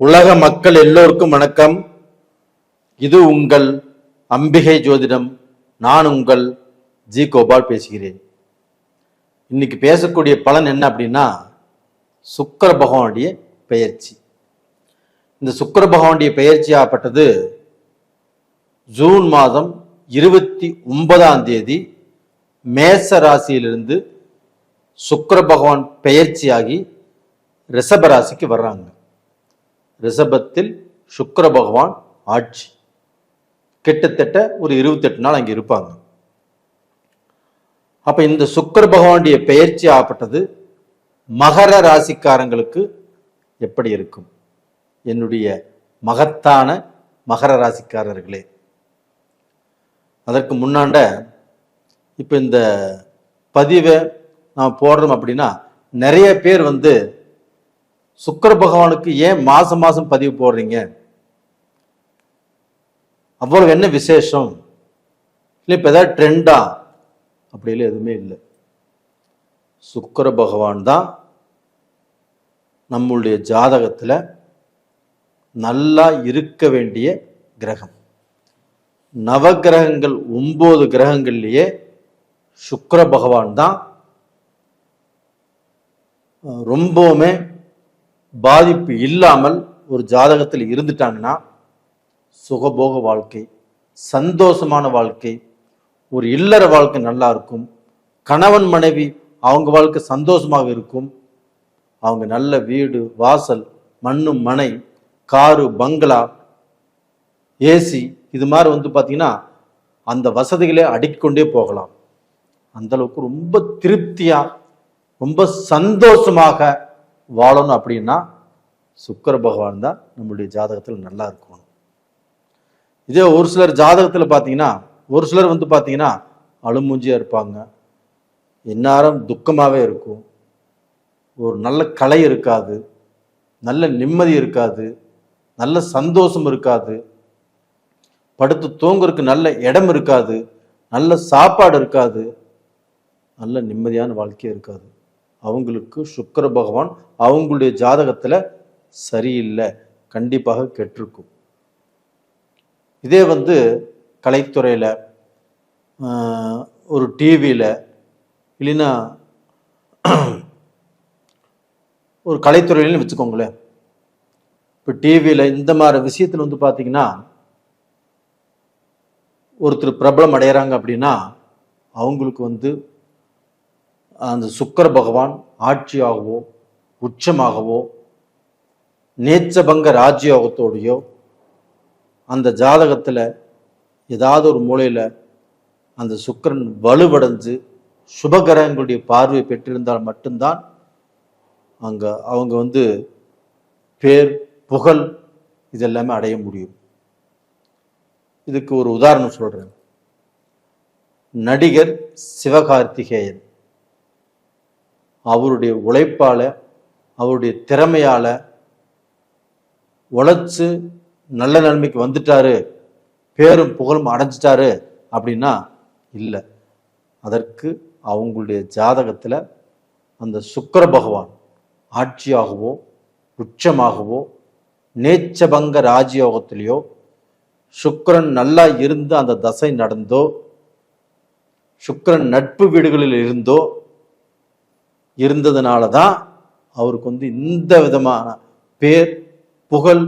உலக மக்கள் எல்லோருக்கும் வணக்கம். இது உங்கள் அம்பிகை ஜோதிடம். நான் உங்கள் ஜி கோபால் பேசுகிறேன். இன்னைக்கு பேசக்கூடிய பலன் என்ன அப்படின்னா சுக்கர பகவானுடைய பெயர்ச்சி. இந்த சுக்கர பகவானுடைய பெயர்ச்சி ஆகப்பட்டது ஜூன் மாதம் இருபத்தி ஒன்பதாம் தேதி மேச ராசியிலிருந்து சுக்கர பகவான் பெயர்ச்சியாகி ரிஷப ராசிக்கு வர்றாங்க. ரிஷபத்தில் சுக்கர பகவான் ஆட்சி. கிட்டத்தட்ட ஒரு இருபத்தெட்டு நாள் அங்கே இருப்பாங்க. அப்ப இந்த சுக்கர பகவானுடைய பெயர்ச்சி ஆகப்பட்டது மகர ராசிக்காரங்களுக்கு எப்படி இருக்கும்? என்னுடைய மகத்தான மகர ராசிக்காரர்களே. அதற்கு முன்னாண்ட இப்போ இந்த பதிவை நாம் போடுறோம் அப்படின்னா நிறைய பேர் வந்து சுக்கர பகவானுக்கு ஏன் மாசம் மாசம் பதிவு போடுறீங்க? அவ்வளவு என்ன விசேஷம்? இல்லை இப்போ ஏதாவது ட்ரெண்டா அப்படிலாம் எதுவுமே இல்லை. சுக்கர பகவான் தான் நம்மளுடைய ஜாதகத்தில் நல்லா இருக்க வேண்டிய கிரகம். நவகிரகங்கள் ஒன்பது கிரகங்கள்லேயே சுக்கர பகவான் தான் ரொம்பவுமே பாதிப்பு இல்லாமல் ஒரு ஜாதகத்தில் இருந்துட்டாங்கன்னா சுகபோக வாழ்க்கை சந்தோஷமான வாழ்க்கை ஒரு இல்லற வாழ்க்கை நல்லா இருக்கும். கணவன் மனைவி அவங்க வாழ்க்கை சந்தோஷமாக இருக்கும். அவங்க நல்ல வீடு வாசல் மண்ணு மனை காரு பங்களா ஏசி இது மாதிரி வந்து பார்த்திங்கன்னா அந்த வசதிகளே அடுக்கிக்கொண்டே போகலாம். அந்த அளவுக்கு ரொம்ப திருப்தியாக ரொம்ப சந்தோஷமாக வாழணும் அப்படின்னா சுக்கர பகவான் தான் நம்மளுடைய ஜாதகத்தில் நல்லா இருக்கணும். இதே ஒரு சிலர் ஜாதகத்தில் பார்த்தீங்கன்னா ஒரு சிலர் வந்து பார்த்தீங்கன்னா அழுமூஞ்சியாக இருப்பாங்க. எந்நேரம் துக்கமாகவே இருக்கும். ஒரு நல்ல கலை இருக்காது. நல்ல நிம்மதி இருக்காது. நல்ல சந்தோஷம் இருக்காது. படுத்து தூங்குறதுக்கு நல்ல இடம் இருக்காது. நல்ல சாப்பாடு இருக்காது. நல்ல நிம்மதியான வாழ்க்கையே இருக்காது. அவங்களுக்கு சுக்கர பகவான் அவங்களுடைய ஜாதகத்தில் சரியில்லை. கண்டிப்பாக கெட்டிருக்கும். இதே வந்து கலைத்துறையில் ஒரு டிவியில் இல்லைன்னா ஒரு கலைத்துறையிலும் வச்சுக்கோங்களேன். இப்போ டிவியில் இந்த மாதிரி விஷயத்தில் வந்து பார்த்தீங்கன்னா ஒருத்தர் பிரபலம் அடையிறாங்க அப்படின்னா அவங்களுக்கு வந்து அந்த சுக்கர பகவான் ஆட்சியாகவோ உச்சமாகவோ நேச்சபங்க ராஜ்யோகத்தோடையோ அந்த ஜாதகத்தில் ஏதாவது ஒரு மூலையில் அந்த சுக்கரன் வலுவடைஞ்சு சுபகிரகங்களுடைய பார்வை பெற்றிருந்தால் மட்டும்தான் அங்கே அவங்க வந்து பேர் புகழ் இதெல்லாமே அடைய முடியும். இதுக்கு ஒரு உதாரணம் சொல்கிறேன் நடிகர் சிவகார்த்திகேயன். அவருடைய உழைப்பால் அவருடைய திறமையால் உழைச்சு நல்ல நிலைமைக்கு வந்துட்டாரு. பேரும் புகழும் அடைஞ்சிட்டாரு அப்படின்னா இல்லை. அதற்கு அவங்களுடைய ஜாதகத்தில் அந்த சுக்கர பகவான் ஆட்சியாகவோ உச்சமாகவோ நேச்சபங்க ராஜயோகத்திலேயோ சுக்கரன் நல்லா இருந்து அந்த தசை நடந்தோ சுக்கிரன் நட்பு வீடுகளில் இருந்தோ இருந்ததுனால தான் அவருக்கு வந்து இந்த விதமான பேர் புகழ்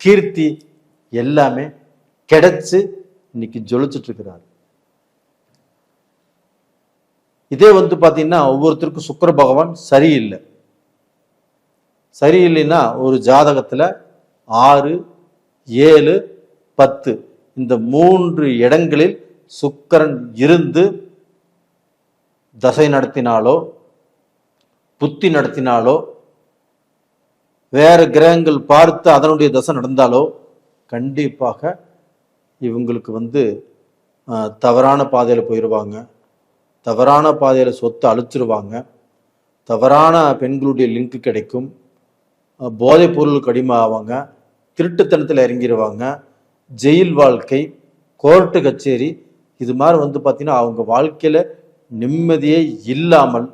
கீர்த்தி எல்லாமே கிடைச்சு இன்னைக்கு ஜொலிச்சிட்ருக்கிறார். இதே வந்து பார்த்தீங்கன்னா ஒவ்வொருத்தருக்கும் சுக்கர பகவான் சரியில்லை. சரியில்லைன்னா ஒரு ஜாதகத்தில் ஆறு ஏழு பத்து இந்த மூன்று இடங்களில் சுக்கரன் இருந்து தசை நடத்தினாலோ புத்தி நடத்தினாலோ வேறு கிரகங்கள் பார்த்து அதனுடைய தசை நடந்தாலோ கண்டிப்பாக இவங்களுக்கு வந்து தவறான பாதையில் போயிடுவாங்க தவறான பாதையில் சொத்து அழிச்சிருவாங்க. தவறான பெண்களுடைய லிங்க் கிடைக்கும். போதைப் பொருளுக்கு அடிமை ஆவாங்க திருட்டுத்தனத்தில் இறங்கிடுவாங்க ஜெயில் வாழ்க்கை கோர்ட்டு கச்சேரி இது மாதிரி வந்து பார்த்திங்கன்னா அவங்க வாழ்க்கையில் நிம்மதியே இல்லாமல்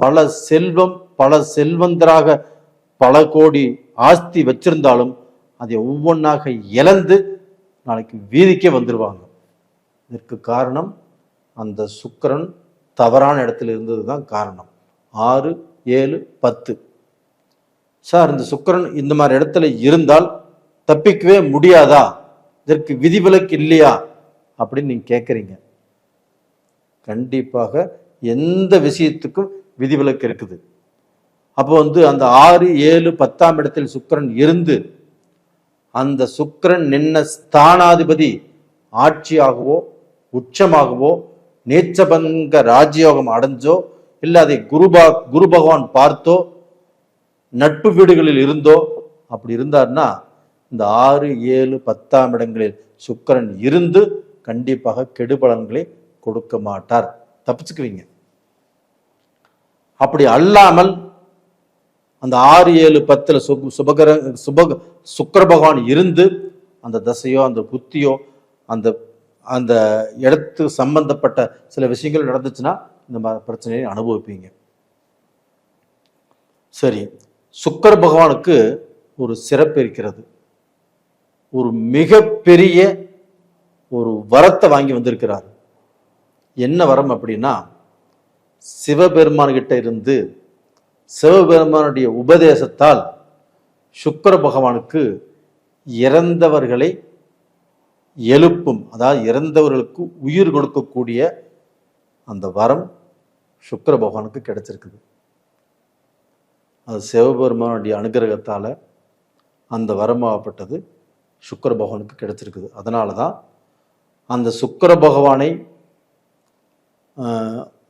பல செல்வம் பல செல்வந்தராக பல கோடி ஆஸ்தி வச்சிருந்தாலும் அதை ஒவ்வொன்றாக இழந்து நாளைக்கு வீதிக்கே வந்துடுவாங்க இதற்கு காரணம் அந்த சுக்கிரன் தவறான இடத்துல இருந்தது தான் காரணம். ஆறு ஏழு பத்து. சார் இந்த சுக்கரன் இந்த மாதிரி இடத்துல இருந்தால் தப்பிக்கவே முடியாதா? இதற்கு விதிவிலக்கு இல்லையா? அப்படின்னு நீங்கள் கேட்குறீங்க கண்டிப்பாக எந்த விஷயத்துக்கும் விதிவிலக்கு இருக்குது. அப்போ வந்து அந்த ஆறு ஏழு பத்தாம் இடத்தில் சுக்கிரன் இருந்து அந்த சுக்கிரன் நின்ன ஸ்தானாதிபதி ஆட்சியாகவோ உச்சமாகவோ நேச்சபங்க ராஜயோகம் அடைஞ்சோ இல்லை அதை குருபா குரு பகவான் பார்த்தோ நட்பு வீடுகளில் இருந்தோ அப்படி இருந்தார்னா இந்த ஆறு ஏழு பத்தாம் இடங்களில் சுக்கிரன் இருந்து கண்டிப்பாக கெடுபலன்களை கொடுக்க மாட்டார். தப்பிச்சுக்குவீங்க. அப்படி அல்லாமல் அந்த ஆறு ஏழு பத்தில் சுக் சுபகர சுப சுக்கர பகவான் இருந்து அந்த தசையோ அந்த புத்தியோ அந்த அந்த இடத்து சம்பந்தப்பட்ட சில விஷயங்கள் நடந்துச்சுன்னா இந்த மாதிரி பிரச்சனையை அனுபவிப்பீங்க. சரி சுக்கர பகவானுக்கு ஒரு சிறப்பு இருக்கிறது. ஒரு மிகப்பெரிய ஒரு வரத்தை வாங்கி வந்திருக்கிறார். என்ன வரம் அப்படின்னா சிவபெருமான்கிட்ட இருந்து சிவபெருமானுடைய உபதேசத்தால் சுக்கர பகவானுக்கு இறந்தவர்களை எழுப்பும் அதாவது இறந்தவர்களுக்கு உயிர் கொடுக்கக்கூடிய அந்த வரம் சுக்கர பகவானுக்கு கிடைச்சிருக்குது. அது சிவபெருமானுடைய அனுகிரகத்தால் அந்த வரமாகப்பட்டது சுக்கர பகவானுக்கு கிடைச்சிருக்குது. அதனால தான் அந்த சுக்கர பகவானை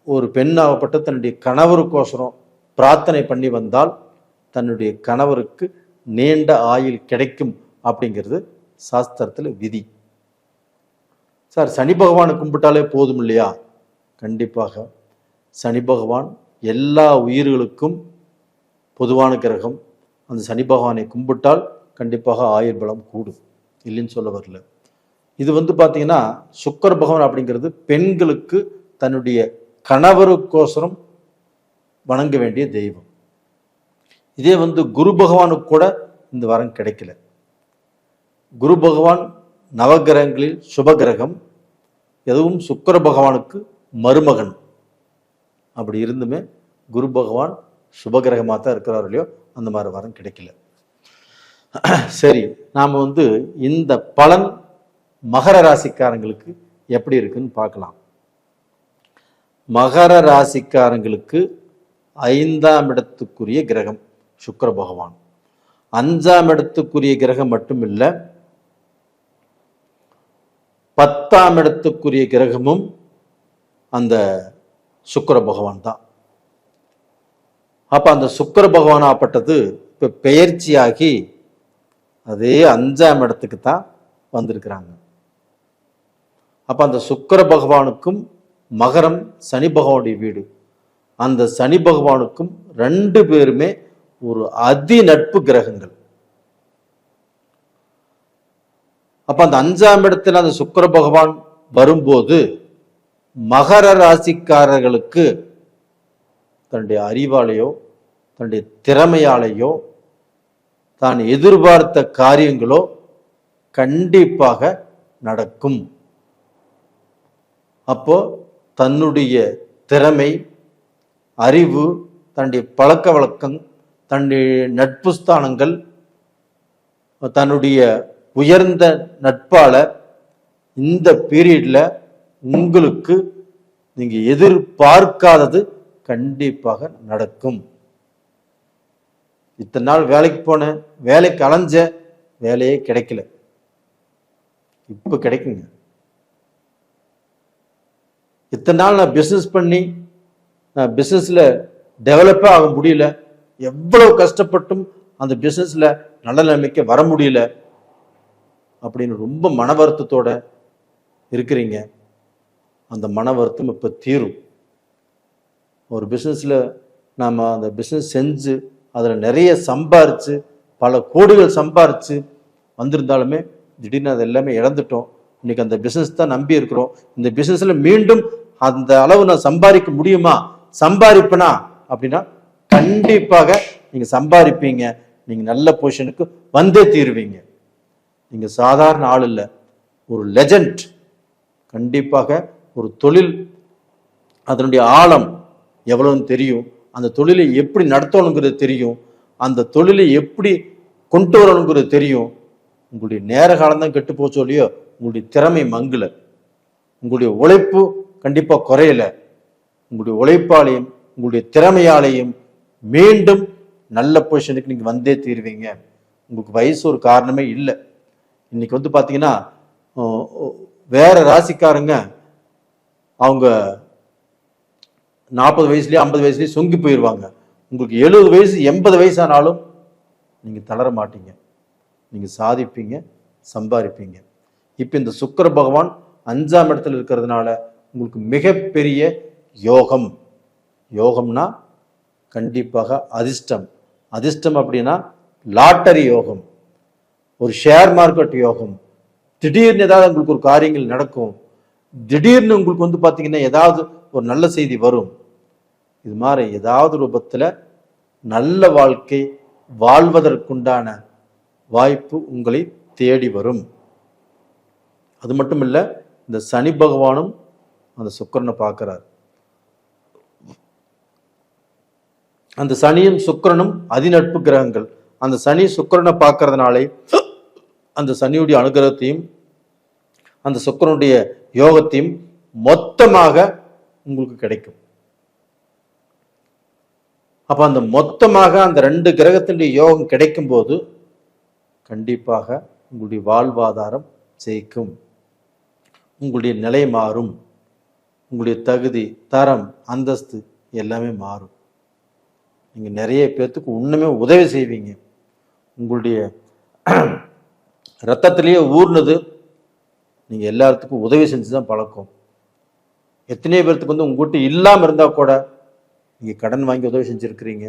ஒரு பெண்ணாகப்பட்ட தன்னுடைய கணவருக்கோசரம் பிரார்த்தனை பண்ணி வந்தால் தன்னுடைய கணவருக்கு நீண்ட ஆயுள் கிடைக்கும் அப்படிங்கிறது சாஸ்திரத்தில் விதி. சார் சனி பகவானை கும்பிட்டாலே போதும் இல்லையா? கண்டிப்பாக. சனி பகவான் எல்லா உயிர்களுக்கும் பொதுவான கிரகம். அந்த சனி பகவானை கும்பிட்டால் கண்டிப்பாக ஆயுள் பலம் கூடும். இல்லைன்னு சொல்ல வரல. இது வந்து பார்த்தீங்கன்னா சுக்கர பகவான் அப்படிங்கிறது பெண்களுக்கு தன்னுடைய கணவருக்கோசரம் வணங்க வேண்டிய தெய்வம். இதே வந்து குரு பகவானுக்கு கூட இந்த வரம் கிடைக்கல. குரு பகவான் நவகிரகங்களில் சுபகிரகம் எதுவும் சுக்கர பகவானுக்கு மருமகன். அப்படி இருந்துமே குரு பகவான் சுபகிரகமாக தான் இருக்கிறார் இல்லையோ அந்த மாதிரி வரம் கிடைக்கல. சரி நாம் வந்து இந்த பலன் மகர ராசிக்காரங்களுக்கு எப்படி இருக்குன்னு பார்க்கலாம். மகர ராசிக்காரங்களுக்கு ஐந்தாம் இடத்துக்குரிய கிரகம் சுக்கர பகவான். அஞ்சாம் இடத்துக்குரிய கிரகம் மட்டும் இல்லை பத்தாம் இடத்துக்குரிய கிரகமும் அந்த சுக்கர பகவான் தான். அப்ப அந்த சுக்கர பகவானாப்பட்டது இப்ப பெயர்ச்சியாகி அதே அஞ்சாம் இடத்துக்கு தான் வந்திருக்கிறாங்க. அப்ப அந்த சுக்கர பகவானுக்கும் மகரம் சனி பகவானுடைய வீடு. அந்த சனி பகவானுக்கும் ரெண்டு பேருமே ஒரு அதி நட்பு கிரகங்கள். அப்ப அந்த அஞ்சாம் இடத்துல அந்த சுக்கர பகவான் வரும்போது மகர ராசிக்காரர்களுக்கு தன்னுடைய அறிவாலேயோ தன்னுடைய திறமையாலேயோ தான் எதிர்பார்த்த காரியங்களோ கண்டிப்பாக நடக்கும். அப்போ தன்னுடைய திறமை அறிவு தன்னுடைய பழக்க வழக்கம் தன்னுடைய நட்பு ஸ்தானங்கள் தன்னுடைய உயர்ந்த நட்பால் இந்த பீரியடில் உங்களுக்கு நீங்கள் எதிர்பார்க்காதது கண்டிப்பாக நடக்கும். இத்தனை நாள் வேலைக்கு போனேன் வேலைக்கு அலைஞ்ச வேலையே கிடைக்கல. இப்போ கிடைக்குங்க. இத்தனை நாள் நான் பிஸ்னஸ் பண்ணி நான் பிஸ்னஸில் டெவலப்பே ஆக முடியல. எவ்வளோ கஷ்டப்பட்டும் அந்த பிஸ்னஸில் நல்ல நிலைமைக்கு வர முடியல. அப்படின்னு ரொம்ப மன வருத்தத்தோட இருக்கிறீங்க. அந்த மன வருத்தம் இப்போ தீரும். ஒரு பிஸ்னஸில் நாம் அந்த பிஸ்னஸ் செஞ்சு அதில் நிறைய சம்பாரித்து பல கோடிகள் சம்பாரித்து வந்திருந்தாலுமே திடீர்னு அது எல்லாமே இழந்துட்டோம். இன்னைக்கு அந்த பிஸ்னஸ் தான் நம்பி இருக்கிறோம். இந்த பிஸ்னஸில் மீண்டும் அந்த அளவு நான் சம்பாதிக்க முடியுமா? சம்பாதிப்பனா? அப்படின்னா கண்டிப்பாக நீங்கள் சம்பாதிப்பீங்க. நீங்கள் நல்ல பொசிஷனுக்கு வந்தே தீருவீங்க. நீங்கள் சாதாரண ஆள் இல்லை. ஒரு லெஜண்ட் கண்டிப்பாக ஒரு தொழில் அதனுடைய ஆழம் எவ்வளவுன்னு தெரியும். அந்த தொழிலை எப்படி நடத்தணுங்கிறது தெரியும். அந்த தொழிலை எப்படி கொண்டு வரணுங்கிறது தெரியும். உங்களுடைய நேர காலம் தான் கெட்டு போச்சோ இல்லையோ? உங்களுடைய திறமை மங்கல. உங்களுடைய உழைப்பு கண்டிப்பாக குறையல. உங்களுடைய உழைப்பாலையும் உங்களுடைய திறமையாலையும் மீண்டும் நல்ல பொசிஷனுக்கு நீங்கள் வந்தே தீருவீங்க. உங்களுக்கு வயசு ஒரு காரணமே இல்லை. இன்னைக்கு வந்து பார்த்தீங்கன்னா வேற ராசிக்காரங்க அவங்க நாற்பது வயசுலேயே ஐம்பது வயசுலேயே சொங்கி போயிடுவாங்க உங்களுக்கு எழுபது வயசு எண்பது வயசானாலும் நீங்கள் தளர மாட்டீங்க. நீங்கள் சாதிப்பீங்க சம்பாதிப்பீங்க. இப்போ இந்த சுக்கர பகவான் அஞ்சாம் இடத்துல இருக்கிறதுனால உங்களுக்கு மிகப்பெரிய யோகம். யோகம்னா கண்டிப்பாக அதிர்ஷ்டம். அதிர்ஷ்டம் அப்படின்னா லாட்டரி யோகம். ஒரு ஷேர் மார்க்கெட் யோகம். திடீர்னு ஏதாவது உங்களுக்கு ஒரு காரியங்கள் நடக்கும். திடீர்னு உங்களுக்கு வந்து பார்த்தீங்கன்னா ஏதாவது ஒரு நல்ல செய்தி வரும். இது மாதிரி ஏதாவது ரூபத்தில் நல்ல வாழ்க்கை வாழ்வதற்குண்டான வாய்ப்பு உங்களை தேடி வரும். அது மட்டும் இல்லை இந்த சனி பகவானும் அந்த சுக்கிரனை பார்க்குறார். அந்த சனியும் சுக்கிரனும் அதிநட்பு கிரகங்கள். அந்த சனி சுக்கரனை பார்க்கறதுனாலே அந்த சனியுடைய அனுகிரகத்தையும் அந்த சுக்கரனுடைய யோகத்தையும் மொத்தமாக உங்களுக்கு கிடைக்கும். அப்ப அந்த மொத்தமாக அந்த ரெண்டு கிரகத்தினுடைய யோகம் கிடைக்கும் போது கண்டிப்பாக உங்களுடைய வாழ்வாதாரம் ஜெயிக்கும். உங்களுடைய நிலை மாறும். உங்களுடைய தகுதி தரம் அந்தஸ்து எல்லாமே மாறும். நீங்கள் நிறைய பேர்த்துக்கு இன்னுமே உதவி செய்வீங்க. உங்களுடைய ரத்தத்திலேயே ஊர்னது. நீங்கள் எல்லாத்துக்கும் உதவி செஞ்சு தான் பழக்கம். எத்தனையோ பேர்த்துக்கு வந்து உங்ககிட்ட இல்லாமல் இருந்தால் கூட நீங்கள் கடன் வாங்கி உதவி செஞ்சுருக்கிறீங்க.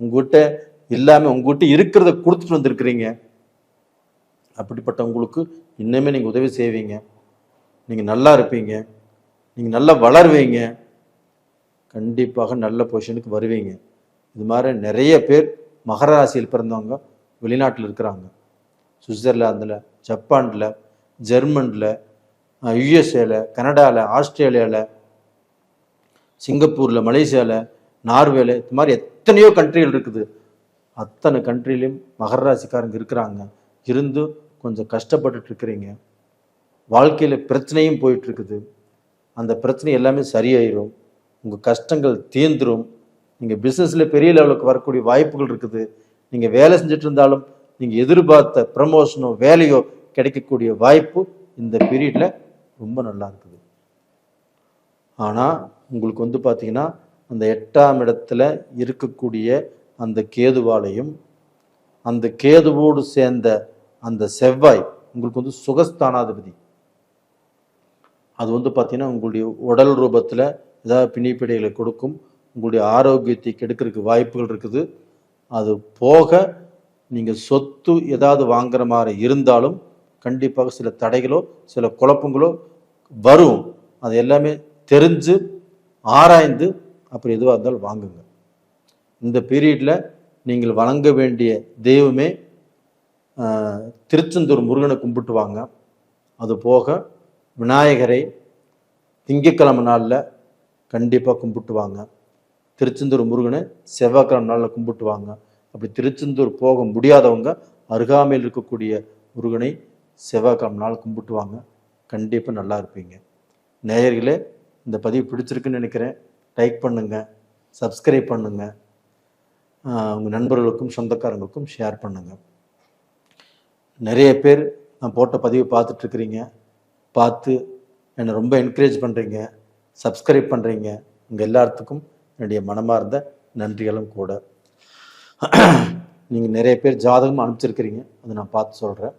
உங்ககிட்ட இல்லாமல் உங்ககிட்ட இருக்கிறத கொடுத்துட்டு வந்திருக்கிறீங்க. அப்படிப்பட்ட உங்களுக்கு இன்னுமே நீங்கள் உதவி செய்வீங்க. நீங்கள் நல்லா இருப்பீங்க. நீங்கள் நல்லா வளருவீங்க. கண்டிப்பாக நல்ல பொசிஷனுக்கு வருவீங்க. இது மாதிரி நிறைய பேர் மகராசியில் பிறந்தவங்க வெளிநாட்டில் இருக்கிறாங்க. சுவிட்சர்லாந்தில் ஜப்பானில் ஜெர்மனில் யுஎஸ்ஏல கனடாவில் ஆஸ்திரேலியாவில் சிங்கப்பூரில் மலேசியாவில் நார்வேல இது மாதிரி எத்தனையோ கண்ட்ரிகள் இருக்குது. அத்தனை கண்ட்ரிலையும் மகர ராசிக்காரங்க இருக்கிறாங்க. இருந்து கொஞ்சம் கஷ்டப்பட்டுட்டு இருக்கிறீங்க. வாழ்க்கையில் பிரச்சனையும் போயிட்டுருக்குது. அந்த பிரச்சனை எல்லாமே சரியாயிரும். உங்கள் கஷ்டங்கள் தீர்ந்துரும். நீங்கள் பிஸ்னஸில் பெரிய லெவலுக்கு வரக்கூடிய வாய்ப்புகள் இருக்குது. நீங்கள் வேலை செஞ்சுட்டு இருந்தாலும் நீங்கள் எதிர்பார்த்த ப்ரமோஷனோ வேலையோ கிடைக்கக்கூடிய வாய்ப்பு இந்த பீரியடில் ரொம்ப நல்லா இருக்குது. ஆனால் உங்களுக்கு வந்து பார்த்தீங்கன்னா அந்த எட்டாம் இடத்துல இருக்கக்கூடிய அந்த கேதுவாலையும் அந்த கேதுவோடு சேர்ந்த அந்த செவ்வாய் உங்களுக்கு வந்து சுகஸ்தானாதிபதி. அது வந்து பார்த்திங்கன்னா உங்களுடைய உடல் ரூபத்தில் ஏதாவது பிணிப்பிடைகளை கொடுக்கும் உங்களுடைய ஆரோக்கியத்தை கெடுக்கிறதுக்கு வாய்ப்புகள் இருக்குது. அது போக நீங்கள் சொத்து ஏதாவது வாங்குற மாதிரி இருந்தாலும் கண்டிப்பாக சில தடைகளோ சில குழப்பங்களோ வரும். அது எல்லாமே தெரிஞ்சு ஆராய்ந்து அப்புறம் எதுவாக இருந்தாலும் வாங்குங்க. இந்த பீரியடில் நீங்கள் வணங்க வேண்டிய தெய்வமே திருச்செந்தூர் முருகனை கும்பிட்டு வாங்க. அது போக விநாயகரை திங்கக்கிழமை நாளில் கண்டிப்பாக கும்பிட்டு வாங்க திருச்செந்தூர் முருகனை செவ்வாய்க்கிழமை நாளில் கும்பிட்டு வாங்க அப்படி திருச்செந்தூர் போக முடியாதவங்க அருகாமையில் இருக்கக்கூடிய முருகனை செவ்வாய்க்கிழமை நாள் கும்பிட்டு வாங்க கண்டிப்பாக நல்லா இருப்பீங்க. நேயர்களே இந்த பதிவு பிடிச்சிருக்குன்னு நினைக்கிறேன். லைக் பண்ணுங்கள் சப்ஸ்கிரைப் பண்ணுங்கள் உங்கள் நண்பர்களுக்கும் சொந்தக்காரங்களுக்கும் ஷேர் பண்ணுங்கள் நிறைய பேர் நான் போட்ட பதிவை பார்த்துட்ருக்குறீங்க பார்த்து என்னை ரொம்ப என்கரேஜ் பண்ணுறீங்க சப்ஸ்கிரைப் பண்ணுறீங்க உங்கள் எல்லாத்துக்கும் என்னுடைய மனமார்ந்த நன்றிகளும் கூட. நீங்கள் நிறைய பேர் ஜாதகம் அனுப்பிச்சிருக்கிறீங்க அதை நான் பார்த்து சொல்கிறேன்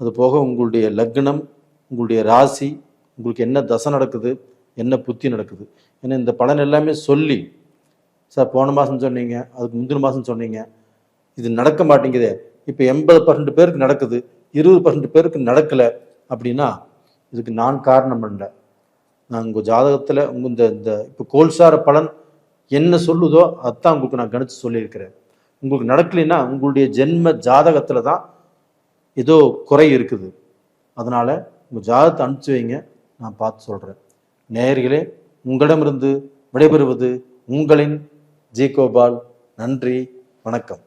அது போக உங்களுடைய லக்னம் உங்களுடைய ராசி உங்களுக்கு என்ன தசை நடக்குது என்ன புத்தி நடக்குது ஏன்னா இந்த பலன் எல்லாமே சொல்லி சார் போன மாதம் சொன்னீங்க அதுக்கு முந்தின மாதம் சொன்னீங்க இது நடக்க மாட்டேங்குதே இப்போ எண்பது பர்சன்ட் பேருக்கு நடக்குது இருபது பர்சன்ட் பேருக்கு நடக்கலை அப்படின்னா இதுக்கு நான் காரணம் அல்ல. நான் உங்கள் ஜாதகத்தில் உங்கள் இந்த இந்த இப்போ கோல்சார பலன் என்ன சொல்லுதோ அதான் உங்களுக்கு நான் கணிச்சு சொல்லியிருக்கிறேன். உங்களுக்கு நடக்கலைன்னா உங்களுடைய ஜென்ம ஜாதகத்தில் தான் ஏதோ குறை இருக்குது. அதனால் உங்கள் ஜாதகத்தை அனுப்பிச்சு வைங்க நான் பார்த்து சொல்கிறேன் நேயர்களே உங்களிடமிருந்து விடைபெறுவது உங்களின் ஜி கோபால் நன்றி வணக்கம்.